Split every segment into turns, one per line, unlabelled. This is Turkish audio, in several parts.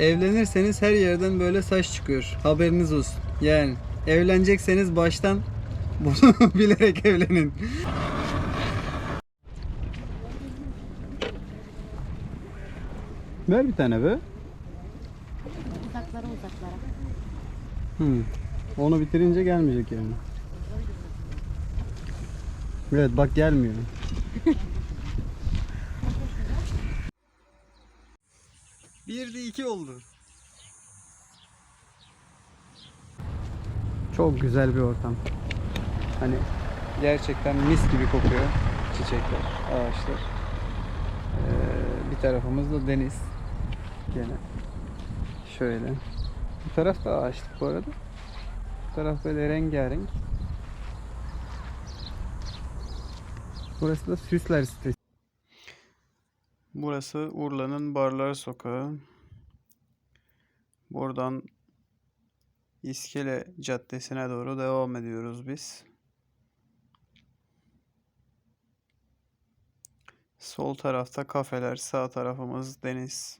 evlenirseniz her yerden böyle saç çıkıyor. Haberiniz olsun. Yani evlenecekseniz baştan bunu bilerek evlenin. Ver bir tane be.
Uzaklara uzaklara.
Hı. Onu bitirince gelmeyecek yani. Evet bak gelmiyor. Bir de iki oldu. Çok güzel bir ortam. Hani gerçekten mis gibi kokuyor çiçekler, ağaçlar. Ee, bir tarafımız da deniz. Gene. Şöyle. Bu taraf da ağaçlık bu arada. Bu taraf böyle rengarenk. Burası da Süsler sitesi. Burası Urla'nın Barlar Sokağı. Buradan İskele Caddesi'ne doğru devam ediyoruz biz. Sol tarafta kafeler, sağ tarafımız deniz.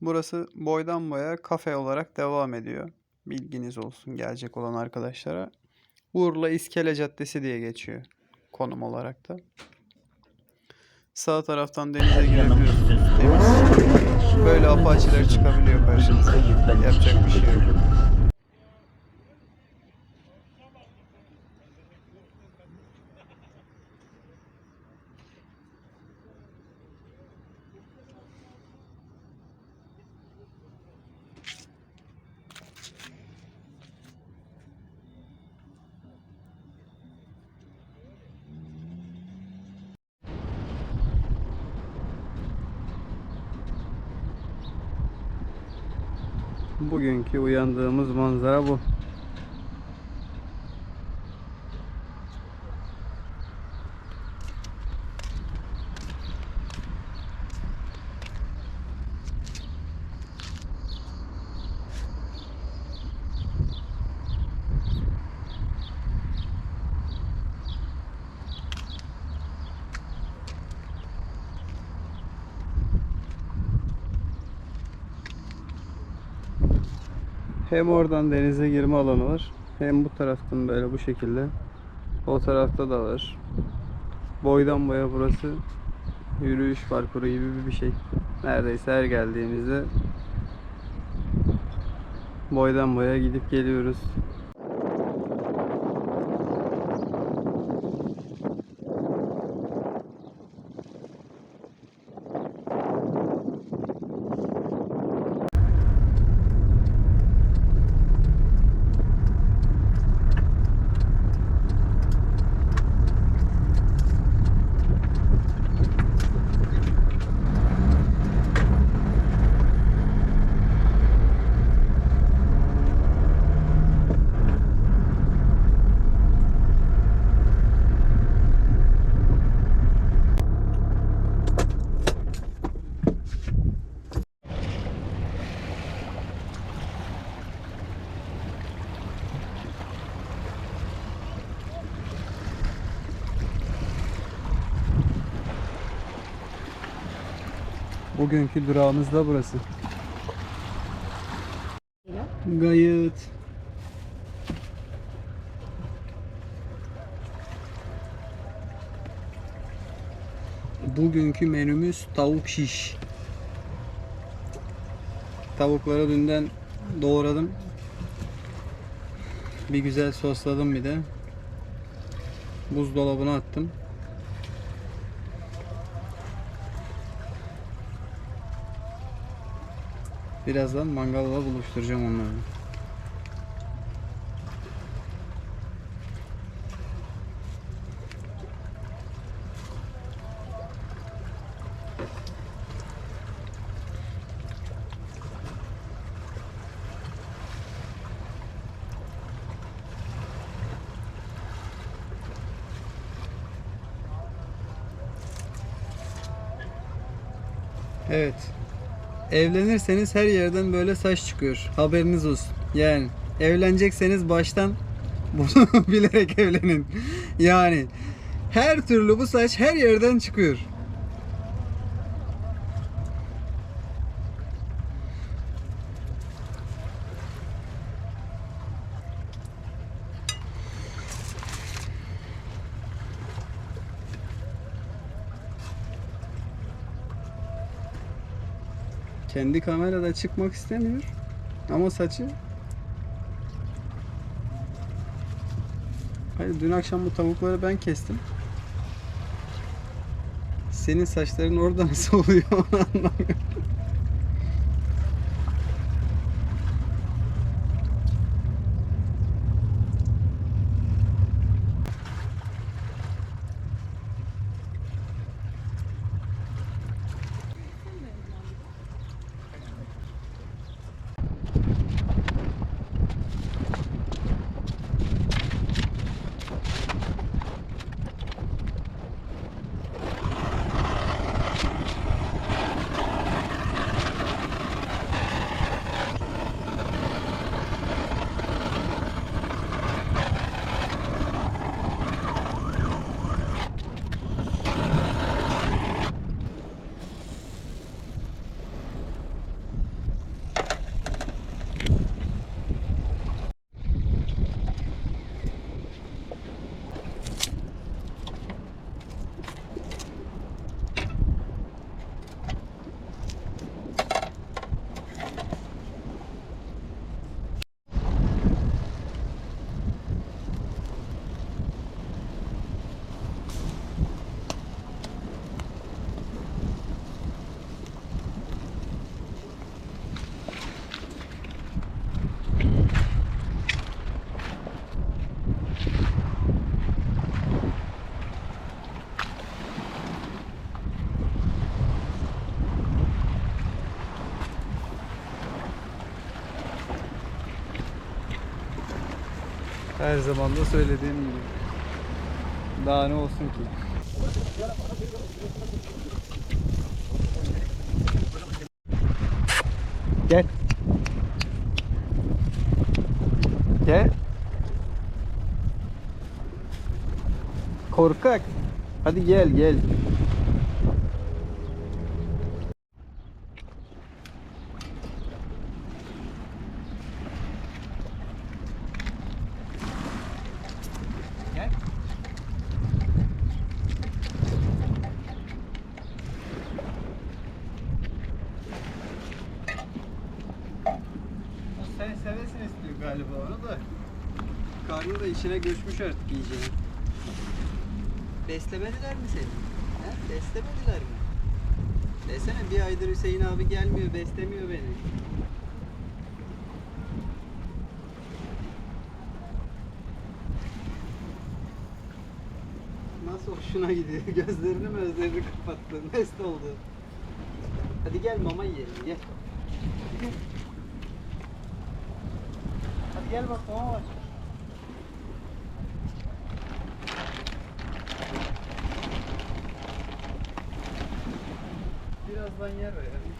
Burası boydan boya kafe olarak devam ediyor. Bilginiz olsun gelecek olan arkadaşlara. Urla İskele Caddesi diye geçiyor konum olarak da. Sağ taraftan denize girebiliyorsunuz. Temiz. Böyle apaçiler çıkabiliyor karşınıza. Yapacak bir şey yok. Bugünkü uyandığımız manzara bu. Hem oradan denize girme alanı var. Hem bu taraftan böyle bu şekilde. O tarafta da var. Boydan boya burası yürüyüş parkuru gibi bir şey. Neredeyse her geldiğimizde boydan boya gidip geliyoruz. Bugünkü durağımız da burası. Gayet. Bugünkü menümüz tavuk şiş. Tavukları dünden doğradım. Bir güzel sosladım bir de. Buzdolabına attım. Birazdan mangalla buluşturacağım onları. Evet. Evlenirseniz her yerden böyle saç çıkıyor. Haberiniz olsun. Yani evlenecekseniz baştan bunu bilerek evlenin. Yani her türlü bu saç her yerden çıkıyor. Kendi kamerada çıkmak istemiyor. Ama saçı Hayır dün akşam bu tavukları ben kestim. Senin saçların orada nasıl oluyor onu anlamıyorum. Her zaman da söylediğim gibi. Daha ne olsun ki? Gel. Gel. Korkak. Hadi gel gel. Gel. O sen sevesin istiyor galiba onu da. Karnı da işine göçmüş artık iyice.
Beslemediler mi seni? He? Beslemediler mi? Desene bir aydır Hüseyin abi gelmiyor, beslemiyor beni. Nasıl hoşuna gidiyor? Gözlerini gözlerini kapattı. Mest oldu. Hadi gel mama yiyelim gel. Hadi gel bak. Birazdan yer o yani.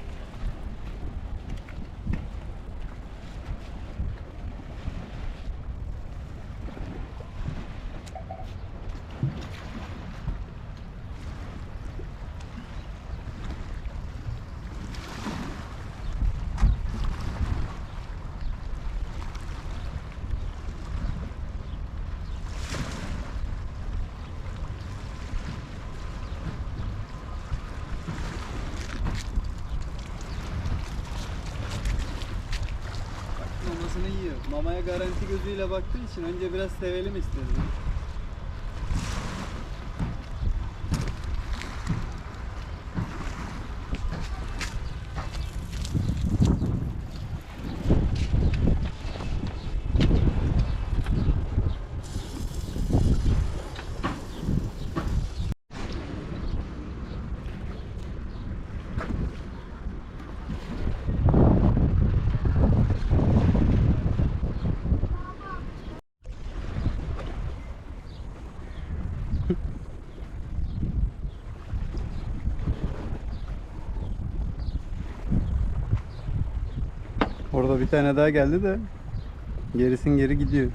Mamasını yiyor. Mamaya garanti gözüyle baktığı için önce biraz sevelim istedim.
Bir tane daha geldi de gerisin geri gidiyor.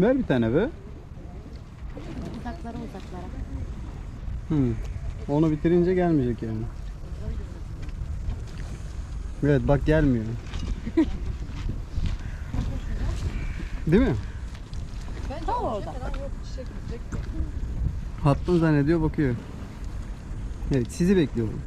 Ver bir tane be.
Uzaklara uzaklara.
Hı. Onu bitirince gelmeyecek yani. Evet bak gelmiyor. Değil mi?
Tam orada.
Hattım zannediyor bakıyor. Evet sizi bekliyorum.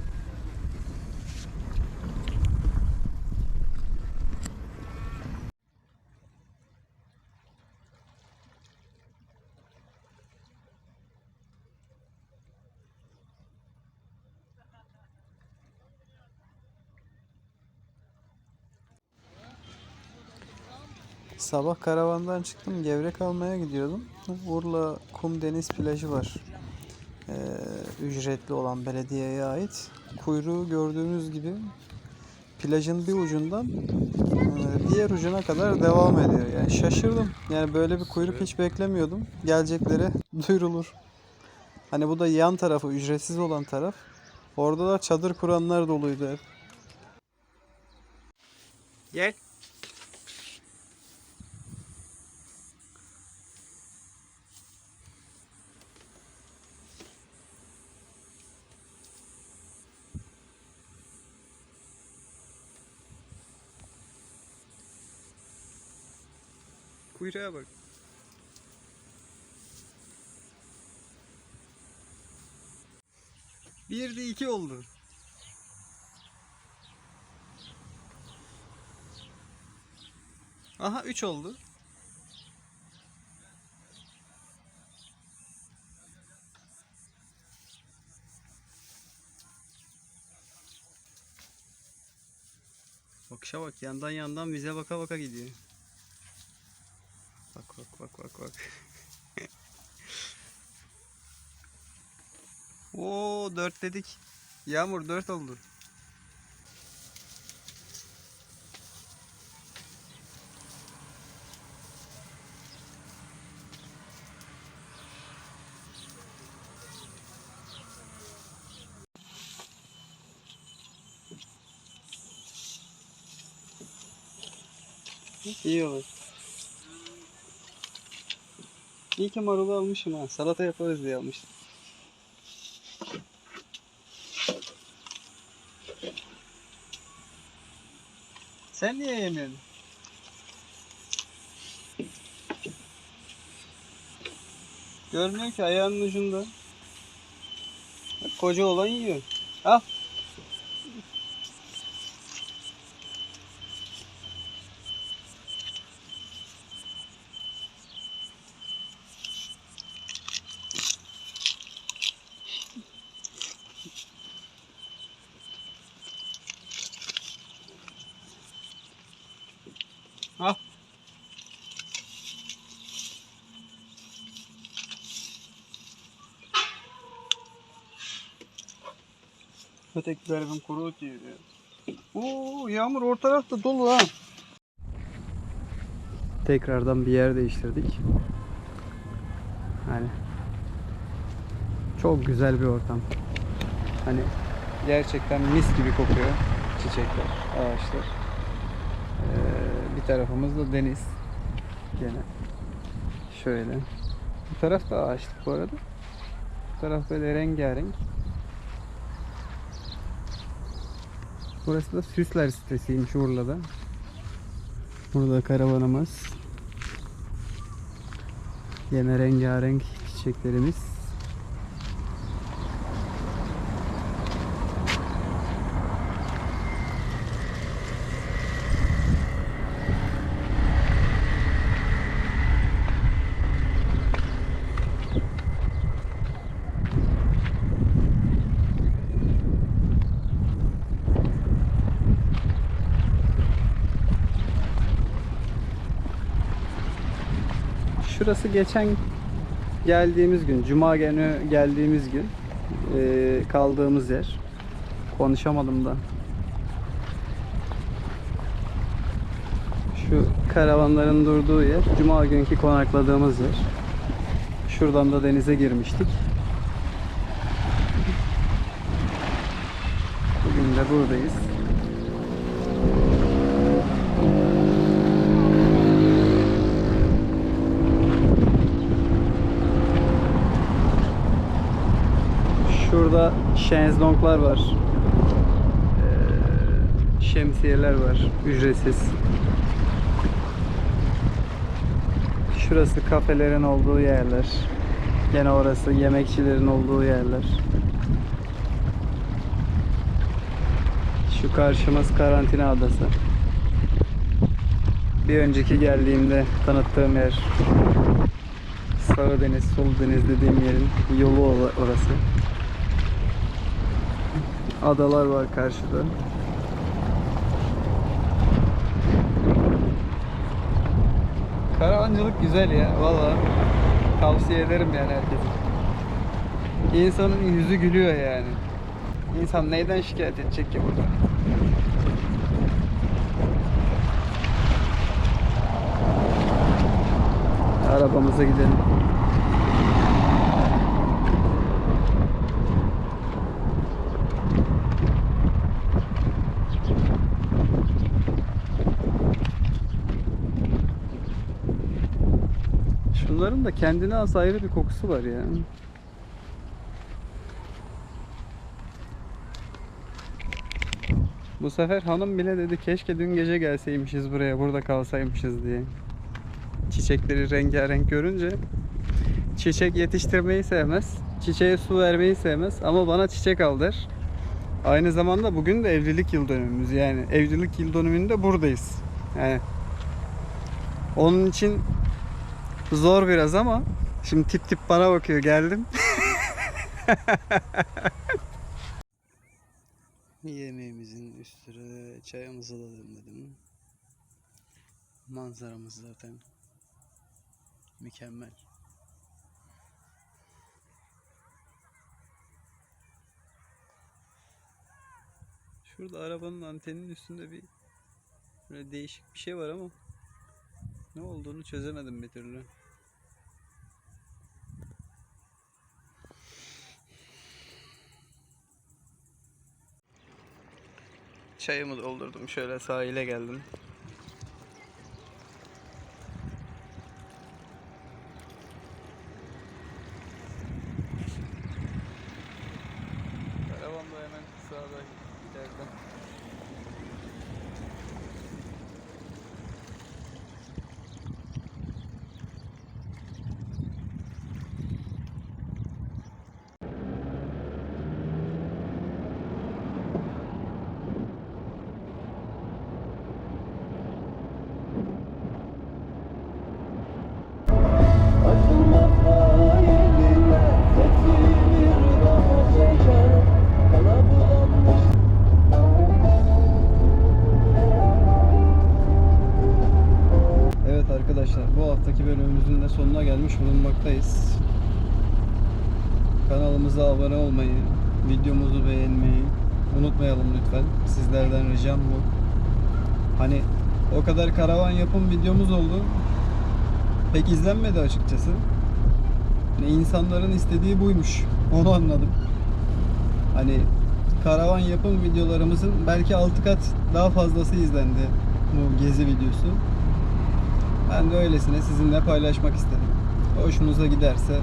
Sabah karavandan çıktım. Gevrek almaya gidiyordum. Urla Kum Deniz Plajı var. Ee, ücretli olan belediyeye ait. Kuyruğu gördüğünüz gibi plajın bir ucundan e, diğer ucuna kadar devam ediyor. Yani şaşırdım. Yani böyle bir kuyruk hiç beklemiyordum. Geleceklere duyurulur. Hani bu da yan tarafı, ücretsiz olan taraf. Orada da çadır kuranlar doluydu hep. Gel. Kuyruğa bak. Bir de iki oldu. Aha üç oldu. Bakışa bak yandan yandan bize baka baka gidiyor. Bak bak bak bak. Oo dört dedik. Yağmur dört oldu. İyi olur. İyi ki marulu almışım ha. Salata yaparız diye almıştım. Sen niye yemiyorsun? Görmüyor ki ayağının ucunda. Koca olan yiyor. Al. Al. Ötekiler ben kuru ya. Oo yağmur orta tarafta dolu ha. Tekrardan bir yer değiştirdik. Hani çok güzel bir ortam. Hani gerçekten mis gibi kokuyor çiçekler, ağaçlar. Bir tarafımız deniz. Gene şöyle. Bu taraf da ağaçlık bu arada. Bu taraf böyle rengarenk. Burası da Süsler sitesiymiş Urla'da. Burada karavanımız. Yine rengarenk çiçeklerimiz. Şurası geçen geldiğimiz gün, Cuma günü geldiğimiz gün eee, kaldığımız yer. Konuşamadım da. Şu karavanların durduğu yer, Cuma günkü konakladığımız yer. Şuradan da denize girmiştik. Bugün de buradayız. Şurada şenzlonglar var. Ee, şemsiyeler var. Ücretsiz. Şurası kafelerin olduğu yerler. Gene orası yemekçilerin olduğu yerler. Şu karşımız karantina adası. Bir önceki geldiğimde tanıttığım yer Sağ Deniz, Sol Deniz dediğim yerin yolu orası. Adalar var karşıda. Karavancılık güzel ya valla. Tavsiye ederim yani herkese. İnsanın yüzü gülüyor yani. İnsan neyden şikayet edecek ki burada? Arabamıza gidelim. Şunların da kendine has ayrı bir kokusu var ya. Bu sefer hanım bile dedi keşke dün gece gelseymişiz buraya burada kalsaymışız diye. Çiçekleri rengarenk görünce çiçek yetiştirmeyi sevmez. Çiçeğe su vermeyi sevmez ama bana çiçek al der. Aynı zamanda bugün de evlilik yıl dönümümüz yani evlilik yıl dönümünde buradayız. Yani onun için Zor biraz ama şimdi tip tip bana bakıyor geldim. Yemeğimizin üstüne çayımızı da demledim. Manzaramız zaten mükemmel. Şurada arabanın anteninin üstünde bir böyle değişik bir şey var ama ne olduğunu çözemedim bir türlü. Çayımı doldurdum. Şöyle sahile geldim. Arkadaşlar bu haftaki bölümümüzün de sonuna gelmiş bulunmaktayız. Kanalımıza abone olmayı, videomuzu beğenmeyi unutmayalım lütfen. Sizlerden ricam bu. Hani o kadar karavan yapım videomuz oldu. Pek izlenmedi açıkçası. Hani insanların istediği buymuş. Onu anladım. Hani karavan yapım videolarımızın belki 6 kat daha fazlası izlendi bu gezi videosu. Ben de öylesine sizinle paylaşmak istedim. Hoşunuza giderse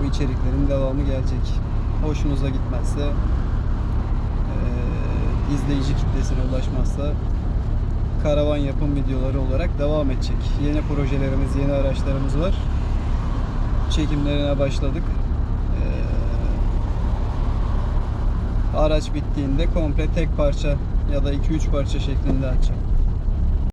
bu içeriklerin devamı gelecek. Hoşunuza gitmezse eee, izleyici kitlesine ulaşmazsa karavan yapım videoları olarak devam edecek. Yeni projelerimiz, yeni araçlarımız var. Çekimlerine başladık. Eee, araç bittiğinde komple tek parça ya da 2-3 parça şeklinde açacağım.